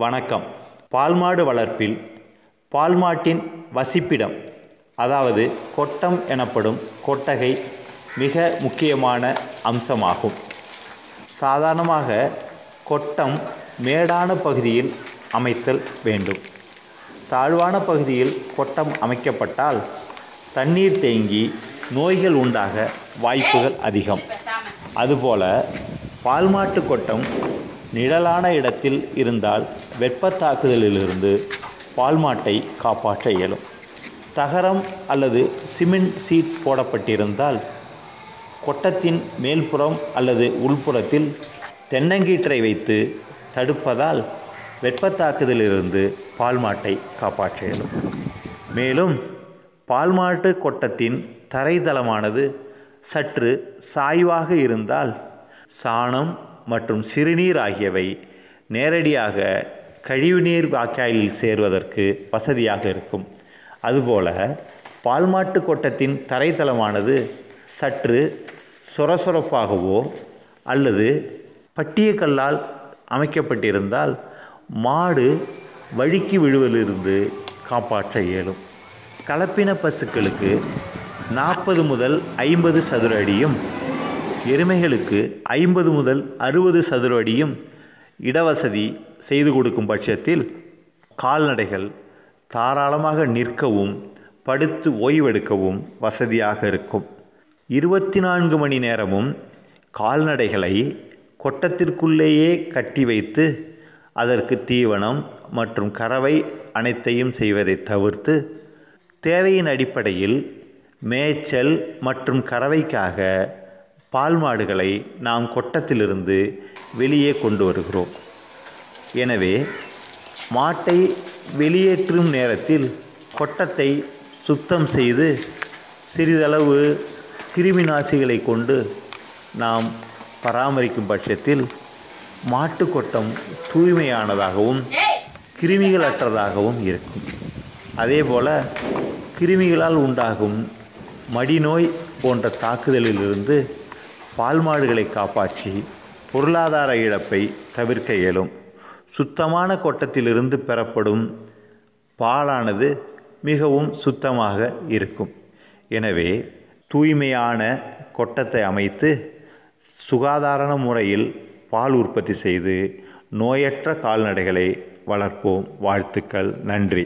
வணக்கம். பால்மாடு வளர்ப்பில் பால்மாட்டின் வசிப்பிடம் அதாவது கொட்டம் எனப்படும் கொட்டகை மிக முக்கியமான அம்சமாகும். சாதாரணமாக கொட்டம் மேடான பகுதியில் அமைத்தல் வேண்டும். தாழ்வான பகுதியில் கொட்டம் அமைக்கப்பட்டால் தண்ணீர் தேங்கி நோய்கள் உண்டாக வாய்ப்புகள் அதிகம். அதுபோல பால்மாட்டு கொட்டம் நிழலான இடத்தில் இருந்தால் வெப்பத்தாக்குதலிலிருந்து பால்மாட்டை காப்பாற்ற இயலும். தகரம் அல்லது சிமெண்ட் சீட் போடப்பட்டிருந்தால் கொட்டத்தின் மேல்புறம் அல்லது உள்புறத்தில் தென்னங்கீற்றை வைத்து தடுப்பதால் வெப்பத்தாக்குதலிலிருந்து பால்மாட்டை காப்பாற்ற இயலும். மேலும் பால்மாட்டு கொட்டத்தின் தரைதளமானது சற்று சாய்வாக இருந்தால் சாணம் மற்றும் சிறுநீர் ஆகியவை நேரடியாக கழிவுநீர் வாய்க்காலில் சேருவதற்கு வசதியாக இருக்கும். அதுபோல பால்மாட்டு கொட்டத்தின் தரைத்தளமானது சற்று சொரசொரப்பாகவோ அல்லது பட்டியக்கல்லால் அமைக்கப்பட்டிருந்தால் மாடு வழுக்கி விழுவதிலிருந்து காப்பாற்ற இயலும். கலப்பின பசுக்களுக்கு நாற்பது முதல் ஐம்பது சதுர அடியும் எருமைகளுக்கு ஐம்பது முதல் அறுபது சதுர அடியும் இடவசதி செய்து கொடுக்கும் பட்சத்தில் கால்நடைகள் தாராளமாக நிற்கவும் படுத்து ஓய்வெடுக்கவும் வசதியாக இருக்கும். இருபத்தி நான்கு மணி நேரமும் கால்நடைகளை கொட்டத்திற்குள்ளேயே கட்டி வைத்து அதற்கு தீவனம் மற்றும் கறவை அனைத்தையும் செய்வதை தவிர்த்து தேவையின் அடிப்படையில் மேய்ச்சல் மற்றும் கறவைக்காக பால் மாடுகளை நாம் கொட்டத்திலிருந்து வெளியே கொண்டு வருகிறோம். எனவே மாட்டை வெளியேற்றும் நேரத்தில் கொட்டத்தை சுத்தம் செய்து சிறிதளவு கிருமி நாசிகளை கொண்டு நாம் பராமரிக்கும் பட்சத்தில் மாட்டு கொட்டம் தூய்மையானதாகவும் கிருமிகள் அற்றதாகவும் இருக்கும். அதேபோல் கிருமிகளால் உண்டாகும் மடிநோய் போன்ற தாக்குதலிலிருந்து பால் மாடுகளை காப்பாற்றி பொருளாதார இழப்பை தவிர்க்க இயலும். சுத்தமான கொட்டத்திலிருந்து பெறப்படும் பாலானது மிகவும் சுத்தமாக இருக்கும். எனவே தூய்மையான கொட்டத்தை அமைத்து சுகாதாரண முறையில் பால் உற்பத்தி செய்து நோயற்ற கால்நடைகளை வளர்ப்போம். வாழ்த்துக்கள். நன்றி.